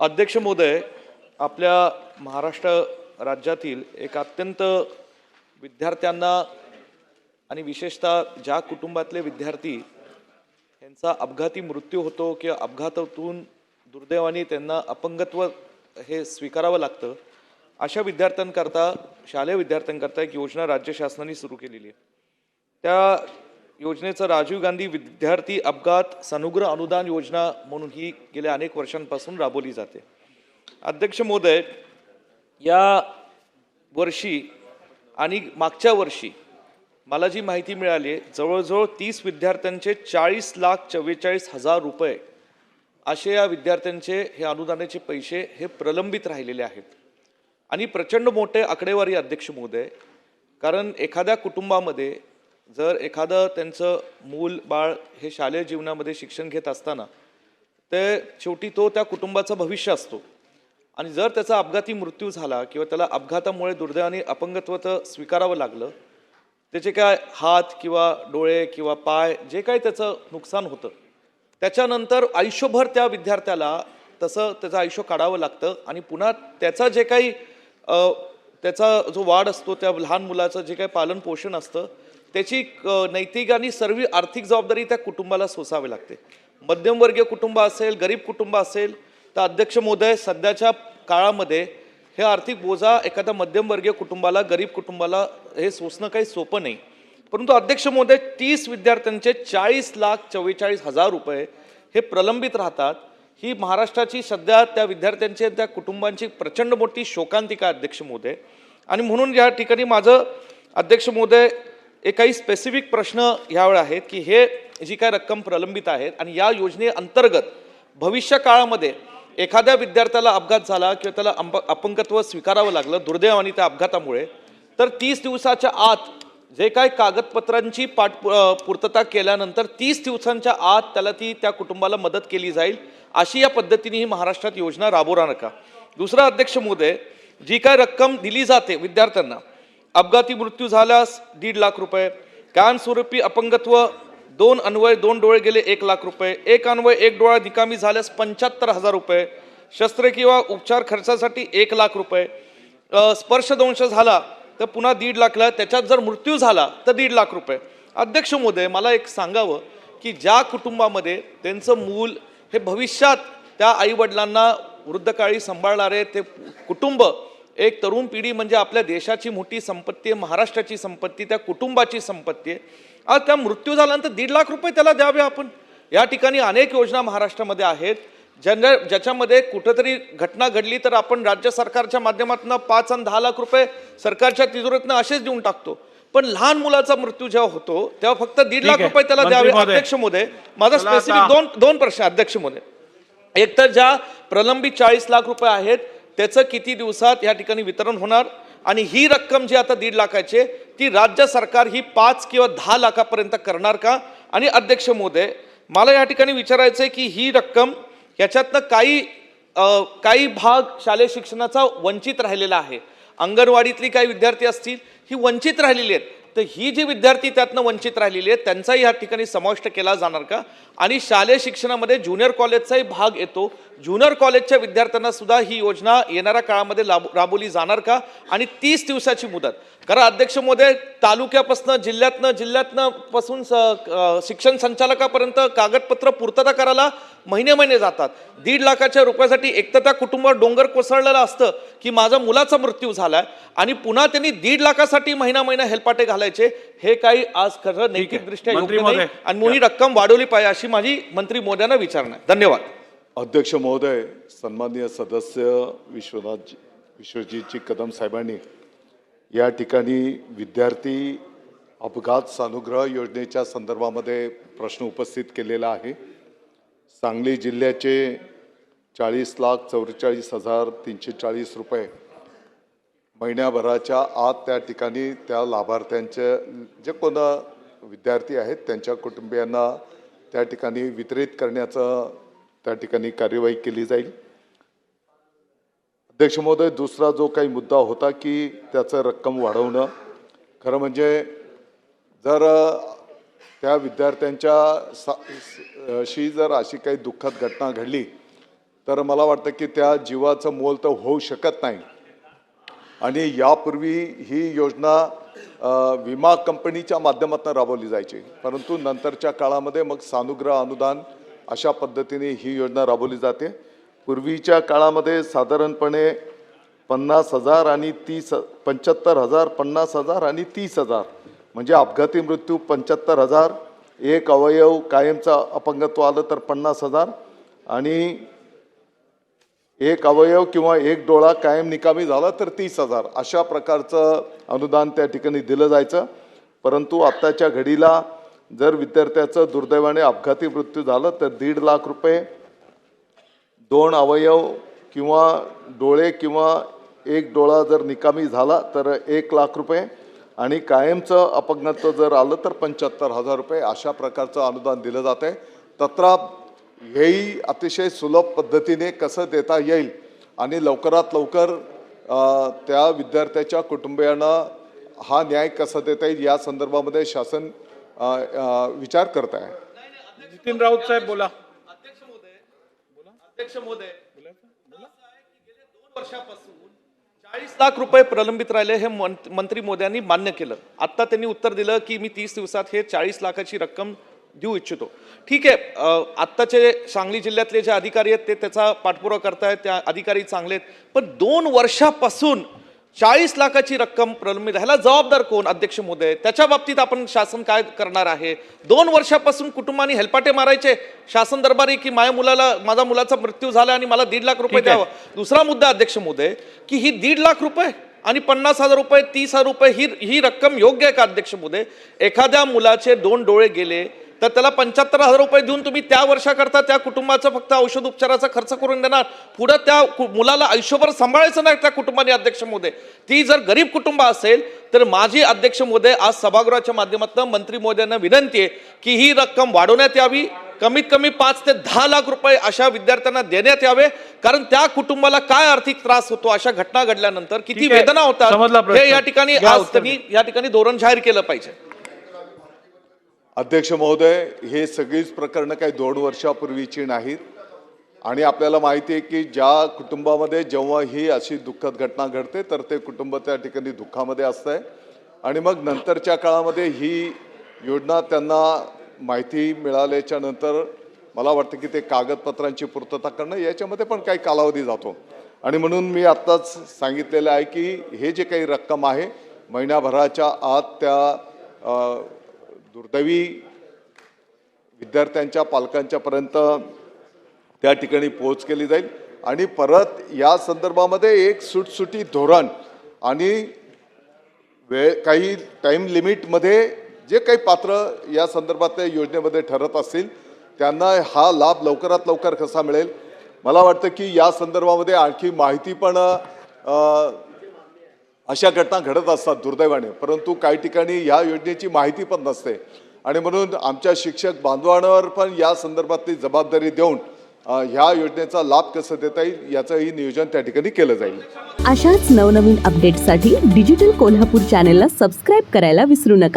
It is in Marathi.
अध्यक्ष महोदय आपल्या महाराष्ट्र राज्यातील एक अत्यंत विद्यार्थ्यांना आणि विशेषतः ज्या कुटुंबातले विद्यार्थी यांचा अपघाती मृत्यू होतो किंवा अपघातातून दुर्दैवाने त्यांना अपंगत्व हे स्वीकारावं लागतं अशा विद्यार्थ्यांकरता शालेय विद्यार्थ्यांकरता एक योजना राज्य शासनाने सुरू केलेली आहे. त्या योजनेचं राजीव गांधी विद्यार्थी अपघात सनुग्रह अनुदान योजना म्हणून ही गेल्या अनेक वर्षांपासून राबवली जाते. अध्यक्ष महोदय या वर्षी आणि मागच्या वर्षी मला जी माहिती मिळाली आहे जवळजवळ तीस विद्यार्थ्यांचे चाळीस लाख चव्वेचाळीस हजार रुपये असे या विद्यार्थ्यांचे हे अनुदानाचे पैसे हे प्रलंबित राहिलेले आहेत. आणि प्रचंड मोठे आकडेवारी अध्यक्ष महोदय कारण एखाद्या कुटुंबामध्ये जर एखादं त्यांचं मूल बाळ हे शालेय जीवनामध्ये शिक्षण घेत असताना ते शेवटी तो त्या कुटुंबाचं भविष्य असतो. आणि जर त्याचा अपघाती मृत्यू झाला किंवा त्याला अपघातामुळे दुर्दैवाने अपंगत्व तर स्वीकारावं लागलं त्याचे काय हात किंवा डोळे किंवा पाय जे काही त्याचं नुकसान होतं त्याच्यानंतर आयुष्यभर त्या विद्यार्थ्याला तसं त्याचं आयुष्य काढावं लागतं आणि पुन्हा त्याचा जे काही त्याचा जो वाढ असतो त्या लहान मुलाचं जे काही पालन पोषण असतं त्याची नैतिक आणि सर्व आर्थिक जबाबदारी त्या कुटुंबाला सोसावी लागते. मध्यमवर्गीय कुटुंब असेल गरीब कुटुंब असेल तर अध्यक्ष महोदय सध्याच्या काळामध्ये हे आर्थिक बोजा एखाद्या मध्यमवर्गीय कुटुंबाला गरीब कुटुंबाला हे सोसणं काही सोपं नाही. परंतु अध्यक्ष महोदय तीस विद्यार्थ्यांचे चाळीस लाख चव्वेचाळीस हजार रुपये हे प्रलंबित राहतात. ही महाराष्ट्राची सध्या त्या विद्यार्थ्यांची त्या कुटुंबांची प्रचंड मोठी शोकांतिका अध्यक्ष महोदय. आणि म्हणून या ठिकाणी माझं अध्यक्ष महोदय एक काही स्पेसिफिक प्रश्न ह्यावेळे आहेत की हे जी काय रक्कम प्रलंबित आहेत आणि या योजनेअंतर्गत भविष्य काळामध्ये एखाद्या विद्यार्थ्याला अपघात झाला किंवा त्याला अंप अपंगत्व स्वीकारावं लागलं दुर्दैवाने त्या अपघातामुळे तर तीस दिवसाच्या आत जे काय कागदपत्रांची पाठ पूर्तता केल्यानंतर तीस दिवसांच्या आत त्याला ती त्या कुटुंबाला मदत केली जाईल अशी या पद्धतीने ही महाराष्ट्रात योजना राबवणार का दुसरा अध्यक्ष महोदय जी काय रक्कम दिली जाते विद्यार्थ्यांना अपघाती मृत्यू झाल्यास दीड लाख रुपये. कायमस्वरूपी अपंगत्व दोन अन्वय दोन डोळे गेले एक लाख रुपये. एक अन्वय एक डोळा निकामी झाल्यास पंच्याहत्तर हजार रुपये. शस्त्र किंवा उपचार खर्चासाठी एक लाख रुपये. स्पर्शदंश झाला तर पुन्हा दीड लाखला त्याच्यात जर मृत्यू झाला तर दीड लाख रुपये. अध्यक्ष मोदय मला एक सांगावं की ज्या कुटुंबामध्ये त्यांचं मूल हे भविष्यात त्या आईवडिलांना वृद्धकाळी सांभाळणारे ते कुटुंब एक तरुण पिढी म्हणजे आपल्या देशाची मोठी संपत्ती आहे महाराष्ट्राची संपत्ती त्या कुटुंबाची संपत्ती आहे. आज त्या मृत्यू झाल्यानंतर दीड लाख रुपये त्याला द्यावे आपण. या ठिकाणी अनेक योजना महाराष्ट्रामध्ये आहेत. ज्यांना ज्याच्यामध्ये कुठंतरी घटना घडली तर आपण राज्य सरकारच्या माध्यमातून पाच आणि दहा लाख रुपये सरकारच्या तिजोरीतनं असेच देऊन टाकतो. पण लहान मुलाचा मृत्यू जेव्हा होतो तेव्हा फक्त दीड लाख. रुपये त्याला द्यावे. अध्यक्ष महोदय माझा स्पेसिफिक दोन दोन प्रश्न अध्यक्ष महोदय. एक तर ज्या प्रलंबित चाळीस लाख रुपये आहेत त्याचं किती दिवसात या ठिकाणी वितरण होणार? आणि ही रक्कम जी आता दीड लाखाची आहे, ती राज्य सरकार ही पाच किंवा दहा लाखापर्यंत करणार का? आणि अध्यक्ष मोदे मला या ठिकाणी विचारायचं आहे की ही रक्कम याच्यातनं काही काही भाग शालेय शिक्षणाचा वंचित राहिलेला आहे. अंगणवाडीतली काही विद्यार्थी असतील ही वंचित राहिलेली आहेत. तर ही जी विद्यार्थी त्यातनं वंचित राहिलेली आहेत त्यांचाही या ठिकाणी समाविष्ट केला जाणार का? आणि शालेय शिक्षणामध्ये ज्युनियर कॉलेजचाही भाग येतो. ज्युनियर कॉलेजच्या विद्यार्थ्यांना सुद्धा ही योजना येणाऱ्या काळामध्ये राबवली जाणार का? आणि तीस दिवसाची मुदत. कारण अध्यक्ष महोदय तालुक्यापासून जिल्ह्यातनं जिल्ह्यातनं पासून स- शिक्षण संचालकापर्यंत कागदपत्र पूर्तता करायला महिने महिने जातात. दीड लाखाच्या रुपयासाठी एकतर त्या कुटुंबावर डोंगर कोसळलेलं असतं की माझा मुलाचा मृत्यू झालाय आणि पुन्हा त्यांनी दीड लाखासाठी महिना महिना हेलपाटे घालायचे हे काही आज खरं नैतिकदृष्ट्या मंत्री योग्य नाही महोदय. आणि म्हणून ही रक्कम वाढवली पाहिजे अशी माझी मंत्री मोदयांना विचारणा आहे. धन्यवाद. अध्यक्ष महोदय सन्माननीय सदस्य विश्वनाथ विश्वजीतजी कदम साहेबांनी या ठिकाणी विद्यार्थी अपघात सानुग्रह योजनेच्या संदर्भामध्ये प्रश्न उपस्थित केलेला आहे. सांगली जिल्ह्याचे चाळीस लाख चौवेचाळीस हजार तीनशे चाळीस रुपये महिन्याभराच्या आत त्या ठिकाणी त्या लाभार्थ्यांचे जे कोण विद्यार्थी आहेत त्यांच्या कुटुंबियांना त्या ठिकाणी वितरित करण्याचं त्या ठिकाणी कार्यवाही केली जाईल. अध्यक्ष महोदय दुसरा जो काही मुद्दा होता की त्याचं रक्कम वाढवणं. खरं म्हणजे जर त्या विद्यार्थ्यांच्या सा शी जर अशी काही दुःखद घटना घडली तर मला वाटतं की त्या जीवाचं मोल तर होऊ शकत नाही. आणि यापूर्वी ही योजना विमा कंपनीच्या माध्यमातून राबवली जायची. परंतु नंतरच्या काळामध्ये मग सानुग्रह अनुदान अशा पद्धतीने ही योजना राबवली जाते. पूर्वीच्या काळामध्ये साधारणपणे पन्नास हजार आणि तीस पंच्याहत्तर हजार पन्नास हजार आणि तीस हजार म्हणजे अपघाती मृत्यू पंच्याहत्तर हजार एक अवयव कायमचा अपंगत्व आलं तर पन्नास हजार आणि एक अवयव किंवा एक डोळा कायम निकामी झाला तर तीस हजार. अशा प्रकारचं अनुदान त्या ठिकाणी दिलं जायचं. परंतु आत्ताच्या घडीला जर विद्यार्थ्याचं दुर्दैवाने अपघाती मृत्यू झालं तर दीड लाख रुपये दोन अवयव किंवा डोळे किंवा एक डोळा जर निकामी झाला तर एक लाख रुपये आणि कायमचं अपंगत्व जर आलं तर पंच्याहत्तर हजार रुपये. अशा प्रकारचं अनुदान दिलं जातं आहे तत्रा हेही अतिशय सुलभ पद्धतीने कसं देता येईल आणि लवकरात लवकर अ, त्या विद्यार्थ्याच्या कुटुंबियांना हा न्याय कसा देता येईल या संदर्भामध्ये शासन विचार करत आहे नितीन राऊत साहेब बोला अध्यक्ष महोदय अध्यक्ष महोदय वर्षापासून चाळीस लाख रुपये प्रलंबित राहिले हे मंत- मंत्री मोदयांनी मान्य केलं आता त्यांनी उत्तर दिलं की मी तीस दिवसात हे चाळीस लाखाची रक्कम देऊ इच्छितो. ठीक आहे आत्ताचे सांगली जिल्ह्यातले जे अधिकारी आहेत ते त्याचा पाठपुरावा करतायत त्या अधिकारी चांगले आहेत. पण दोन वर्षापासून चाळीस लाखाची रक्कम प्रलंबित ह्याला जबाबदार कोण? अध्यक्ष महोदय त्याच्या बाबतीत आपण शासन काय करणार आहे? दोन वर्षापासून कुटुंबाने हेलपाटे मारायचे शासन दरबारी की माझ्या मुलाला माझा मुलाचा मृत्यू झाला आणि मला दीड लाख रुपये. द्यावं? दुसरा मुद्दा अध्यक्ष महोदय की ही दीड लाख रुपये आणि पन्नास हजार रुपये तीस हजार रुपये ही ही रक्कम योग्य आहे का अध्यक्ष महोदय? एखाद्या मुलाचे दोन डोळे गेले तर त्याला पंच्याहत्तर हजार रुपये देऊन तुम्ही त्या वर्षाकरता त्या कुटुंबाचा फक्त औषध उपचाराचा खर्च करून देणार. पुढे त्या मुलाला आयुष्यभर सांभाळायचं नाही त्या कुटुंबाने अध्यक्ष महोदय ती जर गरीब कुटुंब असेल तर माझी अध्यक्ष महोदय आज सभागृहाच्या माध्यमातून मंत्री महोदयांना विनंती आहे की ही रक्कम वाढवण्यात यावी. कमीत कमी पाच ते दहा लाख रुपये अशा विद्यार्थ्यांना देण्यात यावे. कारण त्या कुटुंबाला काय आर्थिक त्रास होतो अशा घटना घडल्यानंतर किती. वेदना होतात. हे या ठिकाणी आज त्यांनी या ठिकाणी धोरण जाहीर केलं पाहिजे. अध्यक्ष महोदय हे सगळीच प्रकरणं काही दोन वर्षापूर्वीची नाहीत. आणि आपल्याला माहिती आहे की ज्या कुटुंबामध्ये जेव्हा ही अशी दुःखद घटना घडते तर ते कुटुंब त्या ठिकाणी दुःखामध्ये असतं आहे आणि मग नंतरच्या काळामध्ये ही योजना त्यांना माहिती मिळाल्याच्या नंतर मला वाटतं की ते कागदपत्रांची पूर्तता करणं याच्यामध्ये पण काही कालावधी जातो. आणि म्हणून मी आत्ताच सांगितलेलं आहे की हे जे काही रक्कम आहे महिन्याभराच्या आत त्या दुर्दैवी विद्यार्थ्यांच्या पालकांच्यापर्यंत त्या ठिकाणी पोहोच केली जाईल. आणि परत या संदर्भामध्ये एक सुटसुटी धोरण आणि वेळ काही टाईम लिमिटमध्ये जे काही पात्र या संदर्भातल्या योजनेमध्ये ठरत असतील त्यांना हा लाभ लवकरात लवकर कसा मिळेल? मला वाटतं की या संदर्भामध्ये आणखी माहिती पण अशा घटना घडत असतात दुर्दैवाने. परंतु काही ठिकाणी ह्या योजनेची माहिती पण नसते. आणि म्हणून आमच्या शिक्षक बांधवांवर पण या संदर्भातली जबाबदारी देऊन ह्या योजनेचा लाभ कसं देता येईल याचंही नियोजन त्या ठिकाणी केलं जाईल. अशाच नवनवीन अपडेटसाठी डिजिटल कोल्हापूर चॅनेलला सबस्क्राईब करायला विसरू नका.